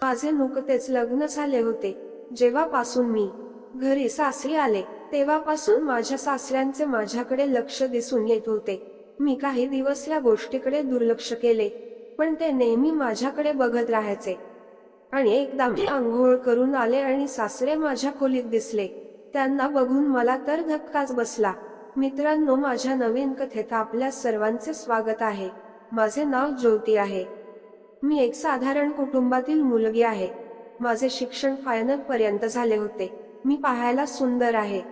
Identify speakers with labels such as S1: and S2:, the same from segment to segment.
S1: माझे नुकतेच लग्न झाले होते. जेव्हापासून मी घरी सासरी आले तेव्हापासून माझ्या सासऱ्यांचे माझ्याकडे लक्ष दिसून येत होते. मी काही दिवस या गोष्टीकडे दुर्लक्ष केले पण ते नेहमी माझ्याकडे बघत राहायचे. आणि एकदा मी आंघोळ करून आले आणि सासरे माझ्या खोलीत दिसले. त्यांना बघून मला तर धक्काच बसला. मित्रांनो माझ्या नवीन कथेत आपल्या सर्वांचे स्वागत आहे. माझे नाव ज्योती आहे. मी एक साधारण कुटुंबातील मुलगी आहे. माझे शिक्षण फायनल पर्यंत झाले होते. मी पाहायला सुंदर आहे.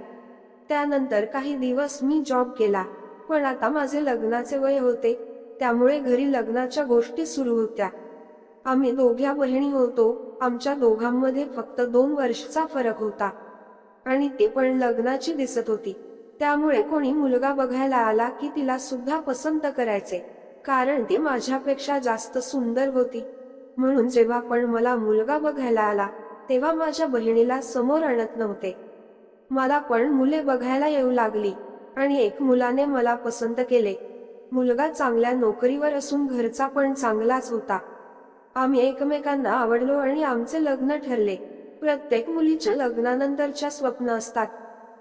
S1: त्यानंतर काही दिवस मी जॉब केला. पण आता माझे लग्नाचे वय होते. त्यामुळे घरी लग्नाच्या गोष्टी सुरू होत्या. आम्ही दोघ्या बहिणी होतो. आमच्या दोघांमध्ये फक्त दोन वर्षचा फरक होता. आणि ती पण लग्नाची दिसत होती. त्यामुळे कोणी मुलगा बघायला आला की तिला सुद्धा पसंत करायचे. कारण ती माझ्यापेक्षा जास्त सुंदर होती. म्हणून जेव्हा पण मला मुलगा बघायला आला तेव्हा माझ्या बहिणीला समोर आणत नव्हते. मला पण मुले बघायला येऊ लागली आणि एक मुलाने मला पसंत केले. मुलगा चांगल्या नोकरीवर असून घरचा पण चांगलाच होता. आम्ही एकमेकांना आवडलो आणि आमचे लग्न ठरले. प्रत्येक मुलीच्या लग्नानंतरच्या स्वप्न असतात.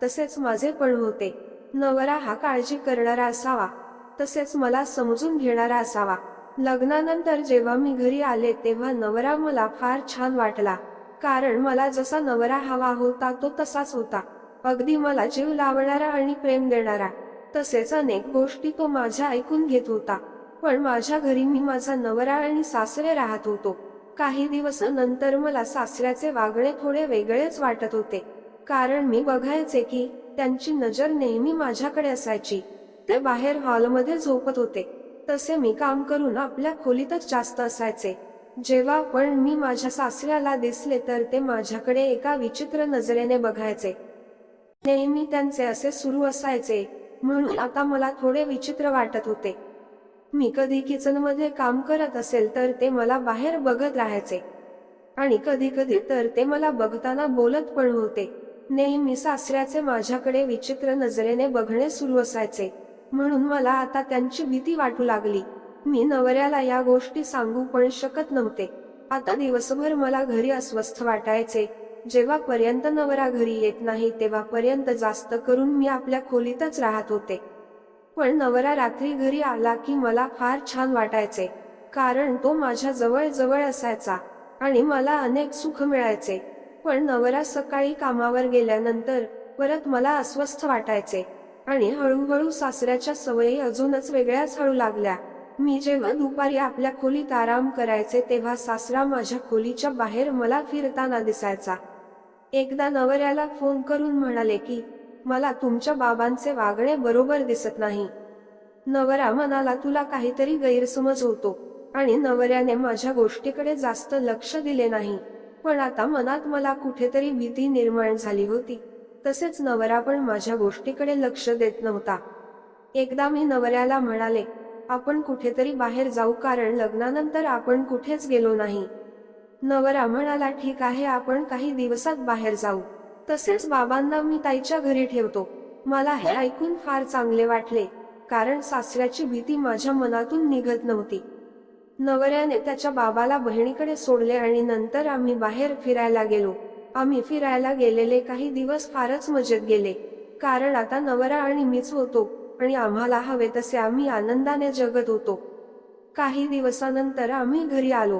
S1: तसेच माझे पण होते. नवरा हा काळजी करणारा असावा. तसेच मला समजून घेणारा असावा. लग्नानंतर जेव्हा मी घरी आले तेव्हा नवरा मला फार छान वाटला. कारण मला जसा नवरा हवा होता तो तसाच होता. अगदी मला जीव लावणारा आणि प्रेम देणारा. तसेच अनेक गोष्टी तो माझ्या ऐकून घेत होता. पण माझ्या घरी मी माझा नवरा आणि सासरे राहत होतो. काही दिवस नंतर मला सासऱ्याचे वागणे थोडे वेगळेच वाटत होते. कारण मी बघायचे की त्यांची नजर नेहमी माझ्याकडे असायची. ते बाहेर हॉलमध्ये झोपत होते. तसे मी काम करून आपल्या खोलीतच जास्त असायचे. जेव्हा पण मी माझ्या सासऱ्याला दिसले तर ते माझ्याकडे एका विचित्र नजरेने बघायचे. नेहमी त्यांचे असे सुरू असायचे म्हणून आता मला थोडे विचित्र वाटत होते. मी कधी किचनमध्ये काम करत असेल तर ते मला बाहेर बघत राहायचे. आणि कधी कधी तर ते मला बघताना बोलत पण होते. नेहमी सासऱ्याचे माझ्याकडे विचित्र नजरेने बघणे सुरू असायचे. म्हणून मला आता त्यांची भीती वाटू लागली. मी नवऱ्याला या गोष्टी सांगू पण शकत नव्हते. आता दिवसभर मला घरी अस्वस्थ वाटायचे. जेव्हापर्यंत नवरा घरी येत नाही तेव्हापर्यंत जास्त करून मी आपल्या खोलीतच राहत होते. पण नवरा रात्री घरी आला की मला फार छान वाटायचे. कारण तो माझ्या जवळ जवळ असायचा आणि मला अनेक सुख मिळायचे. पण नवरा सकाळी कामावर गेल्यानंतर परत मला अस्वस्थ वाटायचे. आणि हळूहळू सासऱ्याच्या सवयी अजूनच वेगळ्याच हळू लागल्या. मी जेव्हा दुपारी आपल्या खोलीत आराम करायचे तेव्हा सासरा माझ्या खोलीच्या बाहेर मला फिरताना दिसायचा. एकदा नवऱ्याला फोन करून म्हणाले की मला तुमच्या बाबांचे वागणे बरोबर दिसत नाही. नवरा म्हणाला तुला काहीतरी गैरसमज होतो. आणि नवऱ्याने माझ्या गोष्टीकडे जास्त लक्ष दिले नाही. पण आता मनात मला कुठेतरी भीती निर्माण झाली होती. तसेच नवरा पण माझ्या गोष्टीकडे लक्ष देत नव्हता. एकदा मी नवऱ्याला म्हणाले आपण कुठेतरी बाहेर जाऊ कारण लग्नानंतर आपण कुठेच गेलो नाही. नवरा म्हणाला ठीक आहे आपण काही दिवसात बाहेर जाऊ. तसेच बाबांना मी ताईच्या घरी ठेवतो. मला हे ऐकून फार चांगले वाटले कारण सासऱ्याची भीती माझ्या मनातून निघत नव्हती. नवऱ्याने त्याच्या बाबाला बहिणीकडे सोडले आणि नंतर आम्ही बाहेर फिरायला गेलो. आम्ही फिरायला गेलेले काही दिवस फारच मजेत गेले. कारण आता नवरा आणि मीच होतो आणि आम्हाला हवे तसे आम्ही आनंदाने जगत होतो. काही दिवसानंतर आम्ही घरी आलो.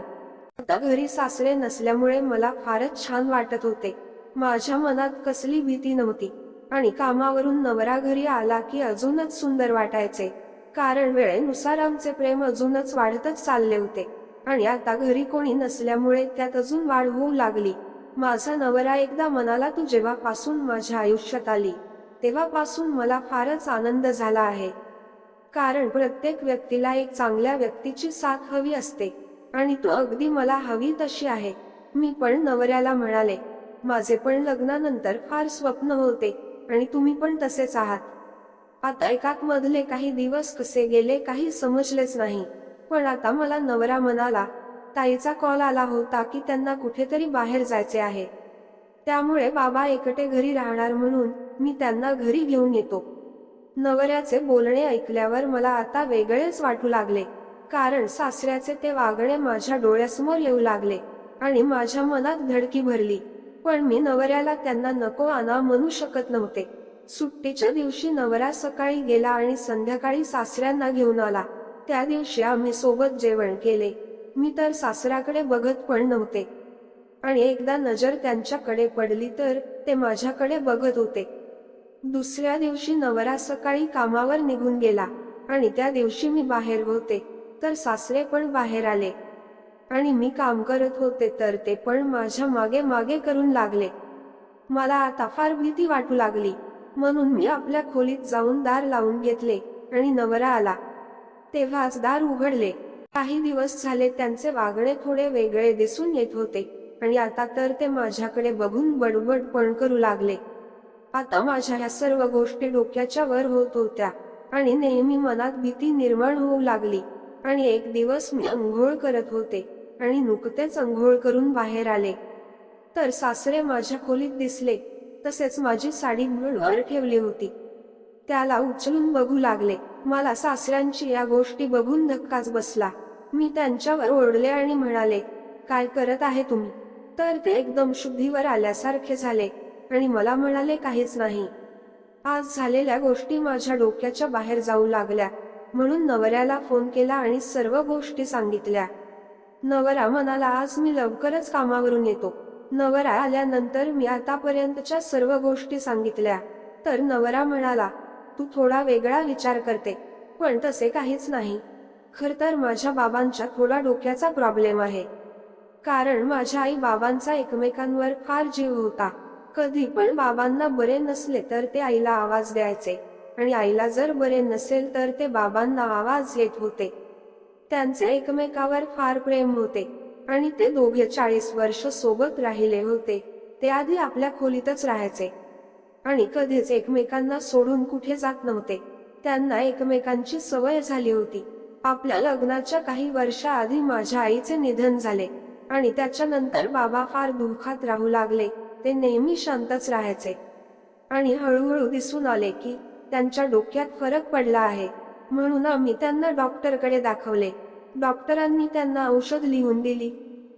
S1: आता घरी सासरे नसल्यामुळे मला फारच छान वाटत होते. माझ्या मनात कसली भीती नव्हती. आणि कामावरून नवरा घरी आला की अजूनच सुंदर वाटायचे. कारण वेळेनुसार आमचे प्रेम अजूनच वाढतच चालले होते. आणि आता घरी कोणी नसल्यामुळे त्यात अजून वाढ होऊ लागली. माझा नवरा एकदा म्हणाला तू जेव्हापासून माझ्या आयुष्यात आली तेव्हापासून मला फारच आनंद झाला आहे. कारण प्रत्येक व्यक्तीला एक चांगल्या व्यक्तीची साथ हवी असते. आणि तू अगदी मला हवी तशी आहे. मी पण नवऱ्याला म्हणाले माझे पण लग्नानंतर फार स्वप्न होते आणि तुम्ही पण तसेच आहात. आता एकाक मधले काही दिवस कसे गेले काही समजलेच नाही. पण आता मला नवरा म्हणाला ताईचा कॉल आला होता की त्यांना कुठेतरी बाहेर जायचे आहे. त्यामुळे बाबा एकटे घरी राहणार म्हणून मी त्यांना घरी घेऊन येतो. नवऱ्याचे बोलणे ऐकल्यावर मला आता वेगळेच वाटू लागले. कारण सासऱ्याचे ते वागणे माझ्या डोळ्यासमोर येऊ लागले आणि माझ्या मनात धडकी भरली. पण मी नवऱ्याला त्यांना नको आणा म्हणू शकत नव्हते. सुट्टीच्या दिवशी नवरा सकाळी गेला आणि संध्याकाळी सासऱ्यांना घेऊन आला. त्या दिवशी आम्ही सोबत जेवण केले. मी तर सासऱ्याकडे बघत पण नव्हते. आणि एकदा नजर त्यांच्याकडे पडली तर ते माझ्याकडे बघत होते. दुसऱ्या दिवशी नवरा सकाळी कामावर निघून गेला आणि त्या दिवशी मी बाहेर होते तर सासरे पण बाहेर आले. आणि मी काम करत होते तर ते पण माझ्या मागे मागे करून लागले. मला आता फार भीती वाटू लागली. म्हणून मी आपल्या खोलीत जाऊन दार लावून घेतले आणि नवरा आला. तेव्हाच दार उघडले. काही दिवस झाले त्यांचे वागणे थोडे वेगळे दिसून येत होते. आणि आता तर ते माझ्याकडे बघून बडबड पण करू लागले. आता माझ्या ह्या सर्व गोष्टी डोक्याच्या वर होत होत्या. आणि नेहमी मनात भीती निर्माण होऊ लागली. आणि एक दिवस मी अंघोळ करत होते. आणि नुकतेच अंघोळ करून बाहेर आले. तर सासरे माझ्या खोलीत दिसले. तसेच माझी साडी वर ठेवली होती. त्याला उचलून बघू लागले. मला सासऱ्यांची या गोष्टी बघून धक्काच बसला. मी त्यांच्यावर ओढले आणि म्हणाले काय करत आहे तुम्ही? तर ते एकदम शुद्धीवर आल्यासारखे झाले आणि मला म्हणाले काहीच नाही. आज झालेल्या गोष्टी माझ्या डोक्याच्या बाहेर जाऊ लागल्या. म्हणून नवऱ्याला फोन केला आणि सर्व गोष्टी सांगितल्या. नवरा म्हणाला आज मी लवकरच कामावरून येतो. नवरा आल्यानंतर मी आतापर्यंतच्या सर्व गोष्टी सांगितल्या. तर नवरा म्हणाला तू थोडा वेगळा विचार करते. पण तसे काहीच नाही. खर तर माझ्या बाबांच्या थोडा डोक्याचा प्रॉब्लेम आहे. कारण माझ्या आई बाबांचा एकमेकांवर फार जीव होता. कधी पण बाबांना बरे नसले तर ते आईला आवाज द्यायचे. आणि आईला जर बरे नसेल तर ते बाबांना आवाज येत होते. त्यांचे एकमेकावर फार प्रेम होते. आणि ते दोघे चाळीस वर्ष सोबत राहिले होते. ते आधी आपल्या खोलीतच राहायचे. आणि कधीच एकमेकांना सोडून कुठे जात नव्हते. त्यांना एकमेकांची सवय झाली होती. आपल्या लग्नाच्या काही वर्षाआधी माझ्या आईचे निधन झाले आणि त्याच्यानंतर बाबा फार दुःखात राहू लागले. ते नेहमी शांतच राहायचे. आणि हळूहळू दिसून आले की त्यांच्या डोक्यात फरक पडला आहे. म्हणून आम्ही त्यांना डॉक्टरकडे दाखवले. डॉक्टरांनी त्यांना औषध लिहून दिली.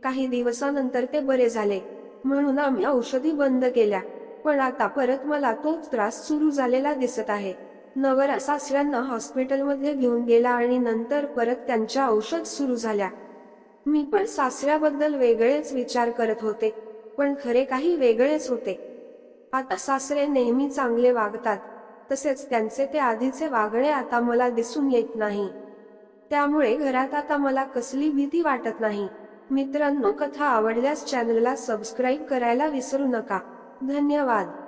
S1: काही दिवसानंतर ते बरे झाले. म्हणून आम्ही औषधी बंद केल्या. पण आता परत मला तोच त्रास सुरू झालेला दिसत आहे. नवरा सासऱ्यांना हॉस्पिटलमध्ये घेऊन गेला आणि नंतर परत त्यांच्या औषध सुरू झाल्या. मी पण सासऱ्याबद्दल वेगळेच विचार करत होते पण खरे काही वेगळेच होते. आता सासरे नेहमी चांगले वागतात तसेच त्यांचे ते आधीचे वागणे आता मला दिसून येत नाही. त्यामुळे घरात आता मला कसली भीती वाटत नाही. मित्रांनो कथा आवडल्यास चॅनलला सबस्क्राईब करायला विसरू नका. धन्यवाद.